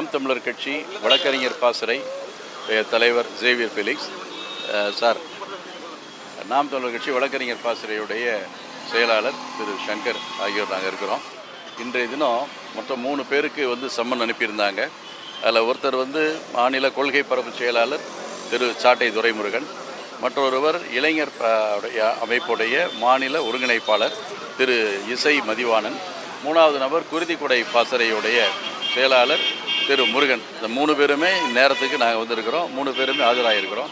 நாம் தமிழர் கட்சி வழக்கறிஞர் பாசறை தலைவர் ஜேவியர் ஃபெலிக்ஸ் சார் நாம் தமிழர் கட்சி வழக்கறிஞர் பாசறையுடைய செயலாளர் திரு சங்கர் ஆகியோர் நாங்கள் இருக்கிறோம். இன்றைய தினம் மொத்தம் மூணு பேருக்கு வந்து சம்மன் அனுப்பியிருந்தாங்க. அதில் ஒருத்தர் வந்து மாநில கொள்கை பரப்பு செயலாளர் திரு சாட்டை துரைமுருகன் மற்றொருவர் இளைஞர் அமைப்புடைய மாநில ஒருங்கிணைப்பாளர் திரு இசை மதிவாணன் மூணாவது நபர் குருதிக்குடை பாசறையுடைய செயலாளர் திரு முருகன். இந்த மூணு பேருமே நேரத்துக்கு நாங்கள் வந்திருக்கிறோம். மூணு பேருமே ஆஜராகிருக்கிறோம்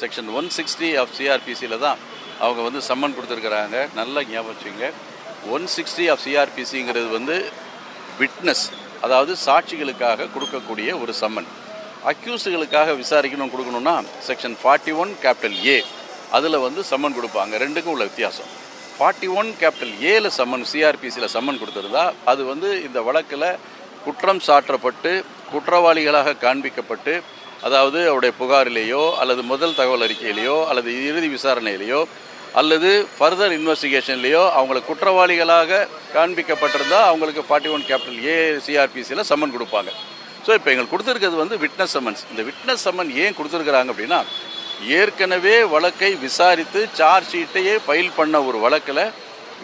செக்ஷன் ஒன் சிக்ஸ்டி ஆஃப் சிஆர்பிசியில் தான் அவங்க வந்து சம்மன் கொடுத்துருக்குறாங்க. நல்லா ஞாபகம் வச்சுங்க ஒன் சிக்ஸ்டி ஆஃப் சிஆர்பிசிங்கிறது வந்து விட்னஸ் அதாவது சாட்சிகளுக்காக கொடுக்கக்கூடிய ஒரு சம்மன். அக்யூஸ்டுகளுக்காக விசாரிக்கணும் கொடுக்கணும்னா section forty one capital A அதில் வந்து சம்மன் கொடுப்பாங்க. ரெண்டுக்கும் உள்ள வித்தியாசம். ஃபார்ட்டி ஒன் கேபிட்டல் ஏல சம்மன் சிஆர்பிசியில் சம்மன் கொடுத்துருந்தா அது வந்து இந்த வழக்கில் குற்றம் சாற்றப்பட்டு குற்றவாளிகளாக காண்பிக்கப்பட்டு அதாவது அவருடைய புகாரிலேயோ அல்லது முதல் தகவல் அறிக்கையிலேயோ அல்லது இறுதி விசாரணையிலேயோ அல்லது ஃபர்தர் இன்வெஸ்டிகேஷன்லேயோ அவங்களை குற்றவாளிகளாக காண்பிக்கப்பட்டிருந்தால் அவங்களுக்கு ஃபார்ட்டி ஒன் கேபிட்டல் ஏ சிஆர்பிசியில் சம்மன் கொடுப்பாங்க. ஸோ இப்போ எங்களுக்கு கொடுத்துருக்கிறது வந்து விட்னஸ் சம்மன்ஸ் இந்த விட்னஸ் சம்மன் ஏன் கொடுத்துருக்குறாங்க அப்படின்னா ஏற்கனவே வழக்கை விசாரித்து சார்ஜ் ஷீட்டையே ஃபைல் பண்ண ஒரு வழக்கில்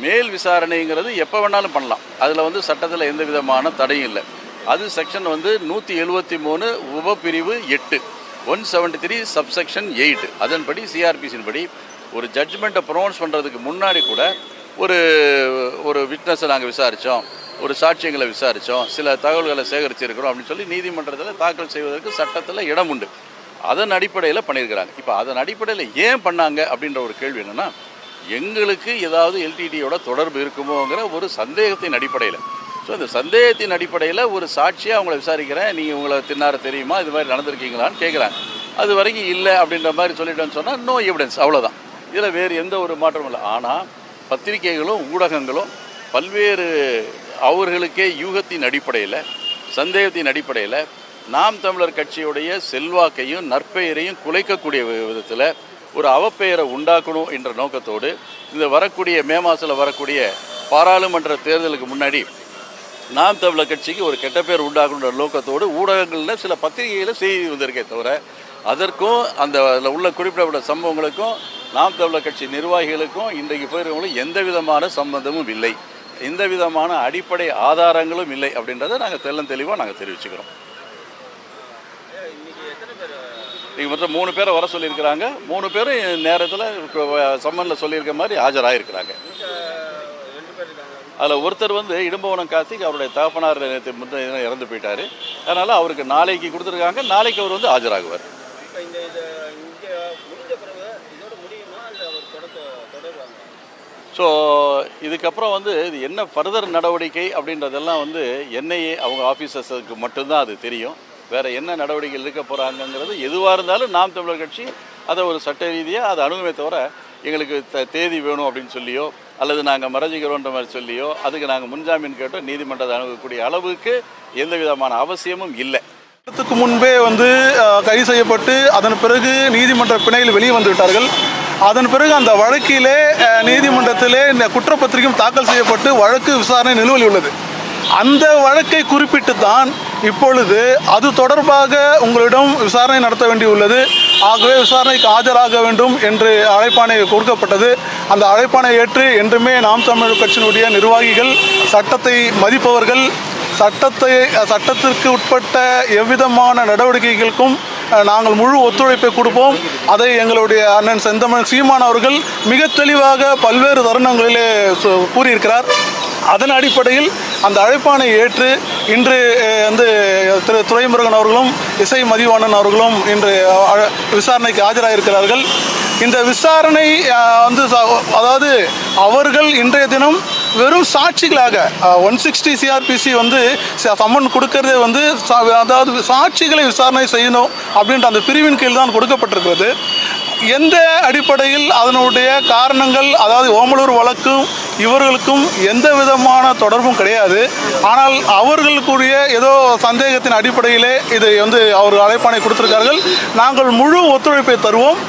மேல் விசாரணைங்கிறது எப்போ வேணாலும் பண்ணலாம். அதில் வந்து சட்டத்தில் எந்த விதமான தடையும் இல்லை. அது செக்ஷன் வந்து நூற்றி எழுபத்தி மூணு உபப்பிரிவு எட்டு one seventy three subsection eight அதன்படி சிஆர்பிசின் படி ஒரு ஜட்ஜ்மெண்ட்டை ப்ரொனவுன்ஸ் பண்ணுறதுக்கு முன்னாடி கூட ஒரு ஒரு விட்னஸை நாங்கள் விசாரித்தோம் ஒரு சாட்சியங்களை விசாரித்தோம் சில தகவல்களை சேகரிச்சிருக்கிறோம் அப்படின்னு சொல்லி நீதிமன்றத்தில் தாக்கல் செய்வதற்கு சட்டத்தில் இடம் உண்டு அதன் அடிப்படையில் பண்ணியிருக்கிறாங்க. இப்போ அதன் அடிப்படையில் ஏன் பண்ணாங்க அப்படின்ற ஒரு கேள்வி என்னென்னா எங்களுக்கு ஏதாவது எல்டிடியோட தொடர்பு இருக்குமோங்கிற ஒரு சந்தேகத்தின் அடிப்படையில். ஸோ இந்த சந்தேகத்தின் அடிப்படையில் ஒரு சாட்சியாக அவங்கள விசாரிக்கிறேன். நீங்கள் உங்களை தின்னார தெரியுமா? இது மாதிரி நடந்திருக்கீங்களான்னு கேட்குறாங்க அது வரைக்கும் இல்லை அப்படின்ற மாதிரி சொல்லிட்டேன்னு சொன்னால் நோ எவிடன்ஸ் அவ்வளோதான் இதில் வேறு எந்த ஒரு மாற்றமும் இல்லை. ஆனால் பத்திரிகைகளும் ஊடகங்களும் பல்வேறு அவர்களுக்கே யூகத்தின் அடிப்படையில் சந்தேகத்தின் அடிப்படையில் நாம் தமிழர் கட்சியுடைய செல்வாக்கையும் நற்பெயரையும் குலைக்கக்கூடிய விதத்தில் ஒரு அவப்பெயரை உண்டாக்கணும் என்ற நோக்கத்தோடு இந்த வரக்கூடிய மே மாதத்தில் வரக்கூடிய பாராளுமன்ற தேர்தலுக்கு முன்னாடி நாம் தமிழர் கட்சிக்கு ஒரு கெட்ட பேர் உண்டாகணுன்ற நோக்கத்தோடு ஊடகங்களில் சில பத்திரிகைகளில் செய்தி வந்திருக்கே தவிர அதற்கும் அந்த அதில் உள்ள குறிப்பிடப்பட்ட சம்பவங்களுக்கும் நாம் தமிழர் கட்சி நிர்வாகிகளுக்கும் இன்றைக்கு போயிருக்கவங்களும் எந்த விதமான சம்பந்தமும் இல்லை. எந்த விதமான அடிப்படை ஆதாரங்களும் இல்லை அப்படின்றத நாங்கள் தெள்ளம் தெளிவாக நாங்கள் தெரிவிச்சுக்கிறோம். நீங்கள் மொத்தம் மூணு பேரை வர சொல்லியிருக்கிறாங்க. மூணு பேரும் நேரத்தில் சம்மனில் சொல்லியிருக்க மாதிரி ஆஜராகிருக்கிறாங்க அதில் ஒருத்தர் வந்து இடும்பவனம் கார்த்திக் அவருடைய தகப்பனார் தினம் இறந்து போயிட்டார். அதனால் அவருக்கு நாளைக்கு கொடுத்துருக்காங்க. நாளைக்கு அவர் வந்து ஆஜராகுவார். இங்கே ஸோ இதுக்கப்புறம் வந்து இது என்ன ஃபர்தர் நடவடிக்கை அப்படின்றதெல்லாம் வந்து என்ஐஏ அவங்க ஆஃபீஸர்ஸுக்கு மட்டும்தான் அது தெரியும். வேறு என்ன நடவடிக்கைகள் இருக்க போகிறாங்கங்கிறது எதுவாக இருந்தாலும் நாம் தமிழர் கட்சி அதை ஒரு சட்ட ரீதியாக அதை அணுகுமே தவிர எங்களுக்கு த- தேதி வேணும் அப்படின்னு சொல்லியோ அல்லது நாங்கள் மறைஞ்சிக்கிறோன்ற மாதிரி சொல்லியோ அதுக்கு நாங்கள் முன்ஜாமீன் கேட்டோ நீதிமன்றத்தை அணுகக்கூடிய அளவுக்கு எந்த விதமான அவசியமும் இல்லை. இடத்துக்கு முன்பே வந்து கைது செய்யப்பட்டு அதன் பிறகு நீதிமன்ற பிணையில் வெளியே வந்து விட்டார்கள் அதன் பிறகு அந்த வழக்கிலே நீதிமன்றத்திலே இந்த குற்றப்பத்திரிகையும் தாக்கல் செய்யப்பட்டு வழக்கு விசாரணை நிலுவலி உள்ளது. அந்த வழக்கை குறிப்பிட்டு தான் இப்பொழுது அது தொடர்பாக உங்களிடம் விசாரணை நடத்த வேண்டியுள்ளது ஆகவே விசாரணைக்கு ஆஜராக வேண்டும் என்று அழைப்பாணை கொடுக்கப்பட்டது. அந்த அழைப்பாணை ஏற்று என்றுமே நாம் தமிழ் கட்சியினுடைய நிர்வாகிகள் சட்டத்தை மதிப்பவர்கள் சட்டத்தை சட்டத்திற்கு உட்பட்ட எவ்விதமான நடவடிக்கைகளுக்கும் நாங்கள் முழு ஒத்துழைப்பை கொடுப்போம். அதை எங்களுடைய அண்ணன் செந்தமன் சீமான் அவர்கள் மிக தெளிவாக பல்வேறு தருணங்களிலே கூறியிருக்கிறார். அதன் அடிப்படையில் அந்த அழைப்பானை ஏற்று இன்று வந்து திரு துரைமுருகன் அவர்களும் இசை மதிவாணன் அவர்களும் இன்று விசாரணைக்கு ஆஜராயிருக்கிறார்கள். இந்த விசாரணை வந்து அதாவது அவர்கள் இன்றைய தினம் வெறும் சாட்சிகளாக ஒன் சிக்ஸ்டி சிஆர்பிசி வந்து ச- சம்மன் கொடுக்கறதே வந்து அதாவது சாட்சிகளை விசாரணை செய்யணும் அப்படின்ற அந்த பிரிவின் கீழ் தான் கொடுக்கப்பட்டிருக்கிறது. எந்த அடிப்படையில் அதனுடைய காரணங்கள் அதாவது ஓமலூர் வழக்கும் இவர்களுக்கும் எந்த விதமான தொடர்பும் கிடையாது. ஆனால் அவர்களுக்குரிய ஏதோ சந்தேகத்தின் அடிப்படையிலே இதை வந்து அவர் அழைப்பானை கொடுத்திருக்கார்கள் நாங்கள் முழு ஒத்துழைப்பை தருவோம்.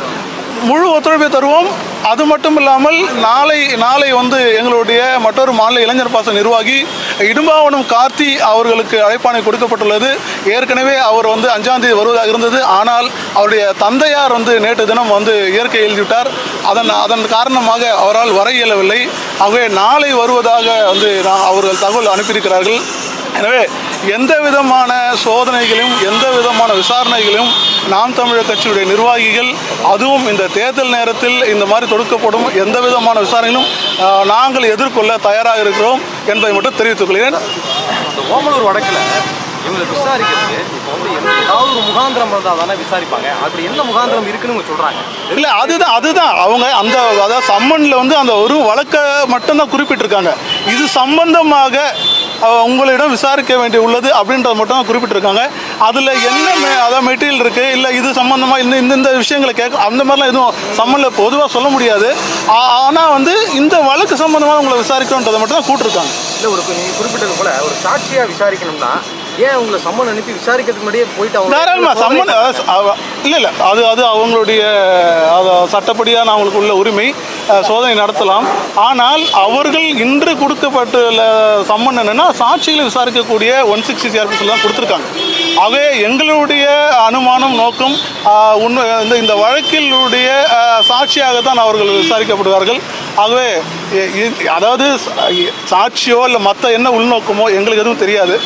முழு ஒத்துழைப்பை தருவோம். அது மட்டும் இல்லாமல் நாளை நாளை வந்து எங்களுடைய மற்றொரு மாநில இளைஞர் பாச நிர்வாகி இடும்பாவனம் கார்த்தி அவர்களுக்கு அழைப்பாணை கொடுக்கப்பட்டுள்ளது. ஏற்கனவே அவர் வந்து அஞ்சாம் தேதி வருவதாக இருந்தது. ஆனால் அவருடைய தந்தையார் வந்து நேற்று தினம் வந்து இயற்கை எழுதிவிட்டார். அதன் அதன் காரணமாக அவரால் வர இயலவில்லை. ஆகவே நாளை வருவதாக வந்து நான் அவர்கள் தகவல் அனுப்பியிருக்கிறார்கள். எனவே எந்த விதமான சோதனைகளையும் எந்த விதமான விசாரணைகளையும் நாம் தமிழர் கட்சியுடைய நிர்வாகிகள் அதுவும் இந்த தேர்தல் நேரத்தில் இந்த மாதிரி தொடுக்கப்படும் எந்த விதமான விசாரணைகளும் ஆஹ், நாங்கள் எதிர்கொள்ள தயாராக இருக்கிறோம் என்பதை மட்டும் தெரிவித்துக் கொள்கிறேன் இந்த ஓமலூர் வடக்குல இவங்களை விசாரிக்கிறதுக்கு இப்போ வந்து எந்த ஏதாவது ஒரு முகாந்திரம் இருந்தால் தானே விசாரிப்பாங்க. அப்படி என்ன முகாந்திரம் இருக்குன்னு சொல்றாங்க. இல்லை அதுதான் அதுதான். அவங்க அந்த அதாவது சம்மனில் வந்து அந்த ஒரு வழக்கை மட்டும்தான் குறிப்பிட்டிருக்காங்க. இது சம்பந்தமாக உங்களிடம் விசாரிக்க வேண்டிய உள்ளது அப்படின்றத மட்டும் குறிப்பிட்டிருக்காங்க. அதில் என்ன மெ- அதாவது மெட்டீரியல் இருக்குது இல்லை இது சம்மந்தமாக இந்த இந்த இந்த விஷயங்களை கேட்க அந்த மாதிரிலாம் எதுவும் சம்மனில் பொதுவாக சொல்ல முடியாது. ஆனால் வந்து இந்த வழக்கு சம்மந்தமாக உங்களை விசாரிக்கணுன்றதை மட்டும் தான் கூட்டிருக்காங்க. இல்லை ஒரு குறிப்பிட்டது போல ஒரு சாட்சியா விசாரிக்கணும்னா ஏன் உங்களை சம்மன் அனுப்பி விசாரிக்கிறதுக்கு முன்னாடியே போயிட்டு அவங்க சம்மன் இல்லை இல்லை அது அது அவங்களுடைய அது சட்டப்படியான அவங்களுக்கு உள்ள உரிமை. சோதனை நடத்தலாம். ஆனால் அவர்கள் இன்று கொடுக்கப்பட்டுள்ள சம்மன் என்னென்னா சாட்சிகளை விசாரிக்கக்கூடிய ஒன் சிக்ஸ்டி சிஆர்பிஸில் தான் கொடுத்துருக்காங்க. ஆகவே எங்களுடைய அனுமானம் நோக்கம் உண்மை இந்த இந்த வழக்கிலுடைய சாட்சியாகத்தான் அவர்கள் விசாரிக்கப்படுவார்கள். ஆகவே அதாவது சாட்சியோ இல்லை மற்ற என்ன உள்நோக்கமோ எங்களுக்கு எதுவும் தெரியாது.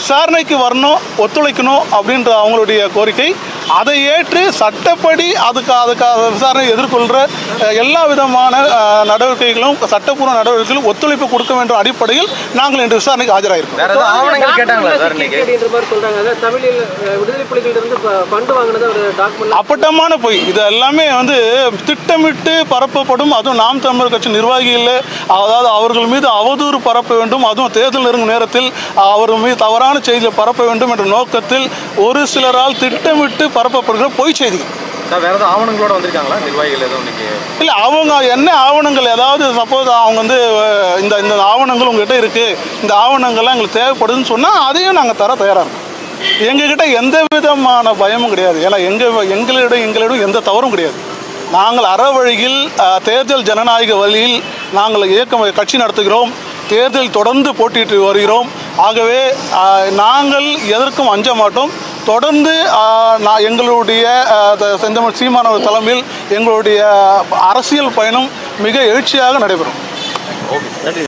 விசாரணைக்கு வரணும் ஒத்துழைக்கணும் அப்படின்ற அவங்களுடைய கோரிக்கை. அதை ஏற்று சட்டப்படி அதுக்கு அதுக்காக விசாரணை எதிர்கொள்கிற எல்லா விதமான நடவடிக்கைகளும் சட்டப்பூர்வ நடவடிக்கைகளும் ஒத்துழைப்பு கொடுக்க வேண்டும் அடிப்படையில் நாங்கள் இன்று விசாரணைக்கு டாக்குமெண்ட் அப்பட்டமான பொய். இது எல்லாமே வந்து திட்டமிட்டு பரப்பப்படும். அதுவும் நாம் தமிழர் கட்சி நிர்வாகிகள் அதாவது அவர்கள் மீது அவதூறு பரப்ப வேண்டும். அதுவும் தேர்தல் நெருங்கும் நேரத்தில் அவர் மீது தவறான செய்தியை பரப்ப வேண்டும் என்ற நோக்கத்தில் ஒரு சிலரால் திட்டமிட்டு பரப்பப்படுகிற பொய் செய்திகள் சார் வேற ஏதாவது ஆவணங்களோட வந்திருக்காங்களா? நிர்வாகிகள் எதுவும் இன்னைக்கு? இல்லை அவங்க என்ன ஆவணங்கள் ஏதாவது சப்போஸ் அவங்க வந்து இந்த இந்த ஆவணங்கள் உங்ககிட்ட இருக்குது இந்த ஆவணங்கள்லாம் எங்களுக்கு தேவைப்படுதுன்னு சொன்னால் அதையும் நாங்கள் தர தயாராக இருக்கோம். எங்ககிட்ட எந்த விதமான பயமும் கிடையாது. ஏன்னா எங்கள் எங்களிடம் எங்களிடம் எந்த தவறும் கிடையாது. நாங்கள் அற வழியில் அஹ், தேர்தல் ஜனநாயக வழியில் நாங்கள் இயக்கம் கட்சி நடத்துகிறோம். தேர்தல் தொடர்ந்து போட்டியிட்டு வருகிறோம். ஆகவே நாங்கள் எதற்கும் அஞ்ச மாட்டோம். தொடர்ந்து நான் எங்களுடைய த- செந்தமிழ் சீமானவர் தலைமையில் எங்களுடைய அரசியல் பயணம் மிக எழுச்சியாக நடைபெறும். ஓகே நன்றி.